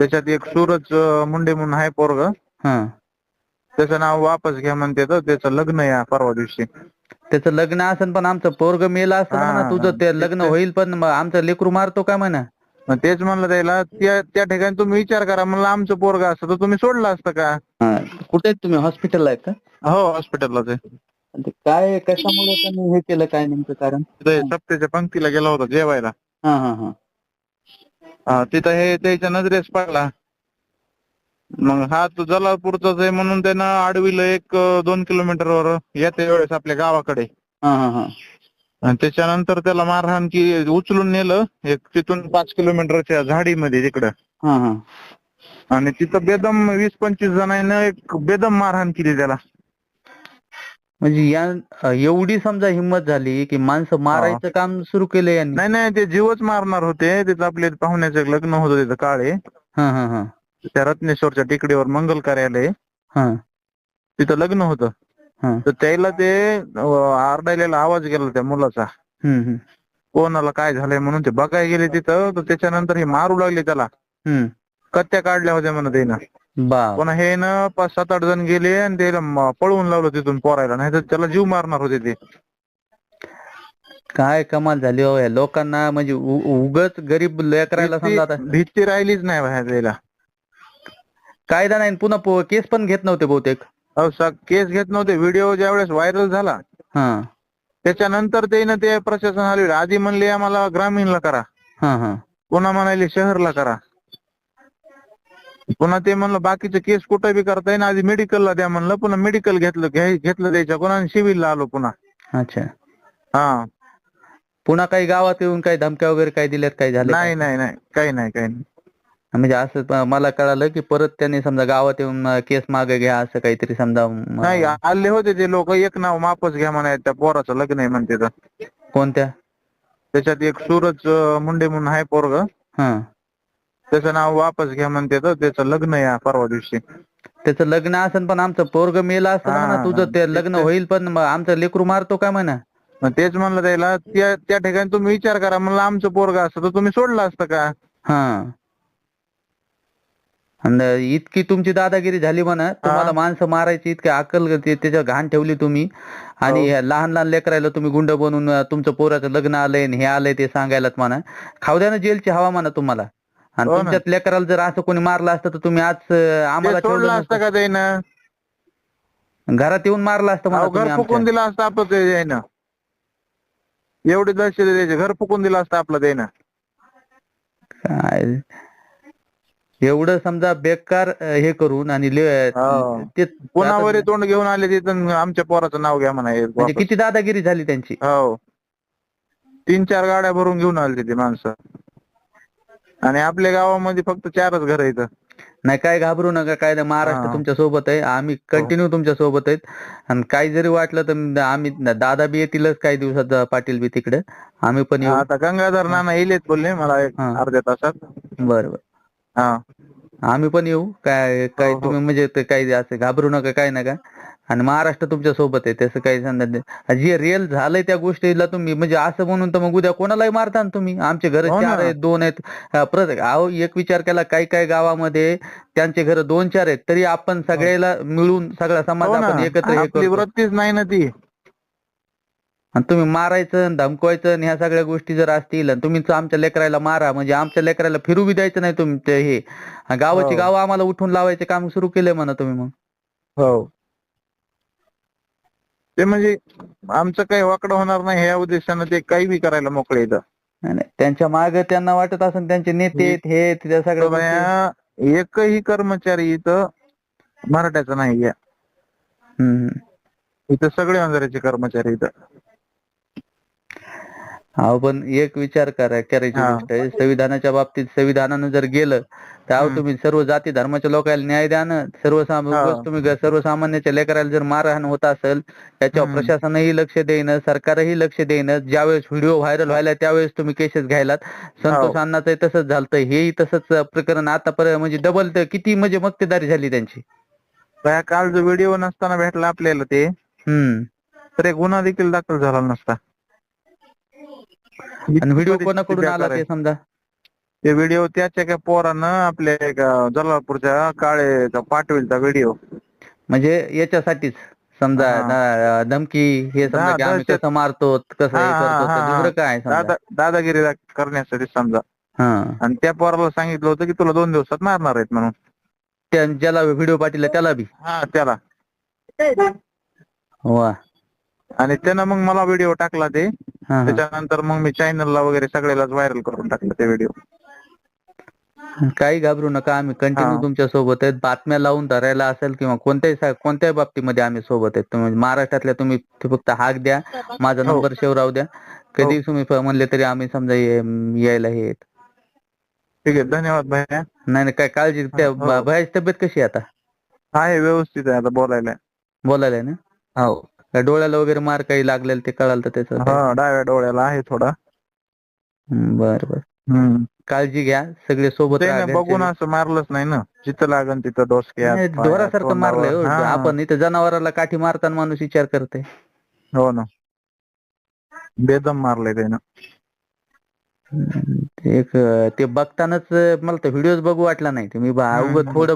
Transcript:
त्याच्यात एक सूरज मुंडे म्हणून आहे पोरग. हा. त्याचं नाव वापस घ्या म्हणते तर त्याचं लग्न आहे परवा दिवशी. त्याचं लग्न असेल पण आमचं पोरग मेलं हा, म्हणा तुझं ते लग्न होईल पण मग आमचं लेकरू मारतो का म्हणा? मग तेच म्हणलं त्याला त्या त्या ठिकाणी तुम्ही विचार करा म्हणलं आमचं पोरग असतं तर तुम्ही सोडलं असतं का? कुठे तुम्ही? हॉस्पिटलला आहेत का? हो हॉस्पिटललाच आहे. आणि ते काय कशामुळे हे केलं काय नेमकं कारण? तिथं सप्त्याच्या पंक्तीला गेला होता जेवायला. हा हा हा. हा, तिथं हे त्याच्या नजरेस पडला. मग हा तो जलालपूरचाच आहे म्हणून त्यानं आडविलं एक दोन किलोमीटरवर येते वेळेस आपल्या गावाकडे. हा हा हा. आणि त्याच्यानंतर त्याला मारहाण की उचलून नेलं एक तिथून पाच किलोमीटरच्या झाडीमध्ये तिकडं. हा हा. आणि तिथं बेदम वीस पंचवीस जणांना एक बेदम मारहाण केली त्याला. म्हणजे या एवढी समजा हिंमत झाली की माणसं मारायचं काम सुरू केलं यांनी. नाही नाही ते जीवच मारणार होते. तिथं आपले पाहुण्याचं लग्न होतं तिथं काळे. हा हा हा. त्या रत्नेश्वरच्या टेकडीवर मंगल कार्यालय. हा. तिथं लग्न होतं. हा. तर त्याला ते आरडायलेला आवाज गेला त्या मुलाचा. हम्म हम्म. कोणाला काय झालंय म्हणून ते बघायला गेले तिथं. तर त्याच्यानंतर हे मारू लागले त्याला. हम्म. कत्त्या काढल्या होत्या म्हणत त्यानं बा पुन्हा हे ना पाच सात आठ जण गेले आणि त्याला म- पळवून लावलं तिथून पोरायला नाही तर त्याला जीव मारणार होते ते. काय कमाल झाली हो या लोकांना म्हणजे उगाच गरीब लेकरायला समजा आता. भीती भीती राहिलीच नाही बाहेर त्याला कायदा नाही आणि पुन्हा पो- केस पण घेत नव्हते बहुतेक. अहो सा- केस घेत नव्हते. व्हिडिओ ज्यावेळेस व्हायरल झाला हा. त्याच्यानंतर त्यानं ते प्रशासन आले. आधी म्हणले आम्हाला ग्रामीणला करा. हा हा. पुन्हा म्हणाले शहरला करा. पुन्हा ते म्हणलं बाकीचे केस कुठं बी करता येईल आधी मेडिकलला द्या म्हणलं पुन्हा मेडिकल घेतलं घ्याय- घेतलं त्याच्या कोणा सिव्हिलला आलो पुन्हा. अच्छा. हा. पुन्हा काही गावात येऊन काही धमक्या वगैरे काही दिल्यात काही झाले नाही नाही नाही काही नाही काही नाही. म्हणजे असं प- मला कळालं की परत त्यांनी समजा गावात येऊन अं, केस मागे घ्या असं काहीतरी समजा नाही आले होते ते लोक एक नाव मापच घ्या म्हणाय त्या पोराचं लग्न आहे म्हणते तर. कोणत्या? त्याच्यात एक सूरज अं, मुंडे म्हणून आहे पोरग. हा. त्याचं नाव वापस घ्या म्हणते तर त्याचं लग्न आहे परवा दिवशी. त्याचं लग्न असेल पण आमचं पोरग मेलं हा, म्हणा तुझं ते लग्न होईल पण मग आमचं लेकरू मारतो का म्हणा? मग तेच म्हणलं त्याला त्या त्या ठिकाणी तुम्ही विचार करा म्हणलं आमचं पोरग असतं तर तुम्ही सोडलं असतं का? हा. इतकी तुमची दादागिरी झाली म्हणा तुम्हाला माणसं मारायची इतकी अक्कल ते- त्याच्यावर घाण ठेवली तुम्ही. आणि हो. ह्या लहान लहान लेकरायला तुम्ही गुंड बनवून अं, तुमचं पोराचं लग्न आलंय आणि हे आलंय ते सांगायलात म्हणा. खाऊ द्या ना जेलची हवा म्हणा तुम्हाला. आणि हो ना. तुमच्यात लेकराला जर असं कोणी मारलं असतं तर तुम्ही आज अं, ते आम्हाला सोडलं ठेवलं असतं का त्यानं. घरात येऊन मारलं असतं अहो, तुम्ही घर फुकून आमच्या. दिलं असतं आपलं ते त्यानं एवढे दहशत आहे त्याचे घर फुकून दिलं असतं आपलं त्यानं काय? एवढं समजा बेकार अं, हे करून आणि ले- हो. ते पुन्हा आता- वरी तोंड घेऊन आले तिथं आमच्या पोराचं नाव घ्या म्हणा म्हणजे किती दादागिरी झाली त्यांची? हो. तीन चार गाड्या भरून घेऊन आले ते माणसं. आणि आपल्या गावामध्ये फक्त चारच घर आहेत. नाही काय घाबरू नका काय नाही, महाराष्ट्र हा. तुमच्यासोबत आहे. आम्ही कंटिन्यू तुमच्यासोबत आहेत. आणि काही जरी वाटलं तर आम्ही दादा बी येतीलच काही दिवसात पाटील बी तिकडे. आम्ही पण येऊ. आता गंगाधर नाना येलेत बोलले मला एक हा. अर्ध्या तासात. बरं बरं. हा. आम्ही पण येऊ. काय काय हो, हो. तुम्ही म्हणजे ते काही असं घाबरू नका काय नका. आणि महाराष्ट्र तुमच्यासोबत आहे त्याचं काही समजा नाही. जे रिअल झालंय त्या गोष्टीला तुम्ही म्हणजे असं म्हणून तर मग उद्या कोणालाही मारता ना तुम्ही आमचे घर हो. चार आहेत दोन आहेत प्रत्येक अहो एक विचार केला काही काही गावामध्ये त्यांचे घर दोन चार आहेत तरी आपण सगळ्याला मिळून सगळा समाज हो आपण एकत्र. वृत्तीच नाही ना ती आणि तुम्ही मारायचं धमकवायचं ह्या सगळ्या गोष्टी जर असतील आणि तुम्ही आमच्या लेकराला मारा म्हणजे आमच्या लेकराला फिरू बी द्यायचं नाही तुमचे हे गावाची हो. गावं आम्हाला उठून लावायचे काम सुरू केलंय म्हणा तुम्ही मग हो ते म्हणजे आमचं काही वाकडं होणार नाही ह्या उद्देशानं ते काही बी करायला मोकळे इथं नाही, नाही. त्यांच्या माग त्यांना वाटत असेल त्यांचे नेते आहेत, हे आहेत, त्या सगळ्या तर गोष्टी. बाया, एकही कर्मचारी इथं मराठ्याचा नाही आहे. हम्म, हम्म. इथं सगळे वंजाऱ्याचे कर्मचारी इथं अहो पण एक विचार करा करायची हा. गोष्ट आहे संविधानाच्या बाबतीत संविधानानं जर गेलं तर अहो हम्म. तुम्ही सर्व जाती धर्माच्या लोकांना न्याय द्या ना सर्वसाम हा. उगाच तुम्ही ग- सर्वसामान्याच्या लेकराला जर मारहाण होत असेल त्याच्यावर हम्म. प्रशासनही लक्ष देईन सरकारही लक्ष देईन ज्यावेळेस व्हिडिओ व्हायरल व्हायला त्यावेळेस तुम्ही केसेस घ्यायलात संतोष हो. अण्णाचंही तसंच झालं हेही तसंच प्रकरण आतापर्यंत म्हणजे डबल किती म्हणजे मक्तेदारी झाली त्यांची काल जो व्हिडिओ नसताना भेटला आपल्याला ते हम्म तर एक गुन्हा देखील दाखल झाला नसता आणि व्हिडिओ कोणाकडून आला ते. समजा? ते व्हिडिओ त्याच्या एका पोरानं आपल्या एका जलालपूरच्या काळे पाठविलचा व्हिडिओ म्हणजे याच्यासाठीच समजा धमकी हे समजा मारतो कसं. दुसरं काय समजा? दादा दादागिरी दा- करण्यासाठी समजा. हा. आणि त्या पोराला सांगितलं होतं की तुला दोन दिवसात मारणार आहेत म्हणून. त्या ज्याला व्हिडिओ पाठवला त्याला बी? हा त्याला. वा. आणि त्यानं मग मला व्हिडिओ टाकला ते. हा, हा. त्याच्यानंतर मग मी चॅनलला वगैरे सगळ्यालाच व्हायरल करून टाकलं ते व्हिडिओ काही घाबरू नका आम्ही कंटिन्यू हा. तुमच्यासोबत आहेत. बातम्या लावून धरायला असेल किंवा कोणत्याही सा- कोणत्याही बाबतीमध्ये आम्ही सोबत आहेत. तुम्ही महाराष्ट्रातल्या तुम्ही ते फक्त हाक द्या. माझा हो. नंबर सेव्ह राहू द्या. कधी तुम्ही फ- म्हणले तरी आम्ही समजा ये- यायला हे आहेत. ठीक आहे. धन्यवाद भैया नाही नाही काय काळजी त्या हो. भयाची तब्येत कशी आहे आता? आहे व्यवस्थित आहे आता बोलायला. बोलायला आहे ना? हो. काय डोळ्याला वगैरे मार काही लागलेलं ते कळालं तर त्याचं? हा डाव्या डोळ्याला आहे थोडा बरं बरं हम्म काळजी घ्या सगळे सोबत राहा त्याने बघून. असं मारलंच नाही ना जिथं लागन तिथं डोसक्यात नाही, पायात, ढोरासारखं मारलंय हो. हा, आपण इथं जनावराला काठी मारताना माणूस विचार करते हो ना बेदम मारलंय त्यानं एक अं, ते बघतानाच अं, मला तर व्हिडिओज बघू वाटला नाही ते मी बा- हम्म. उगाच थोडं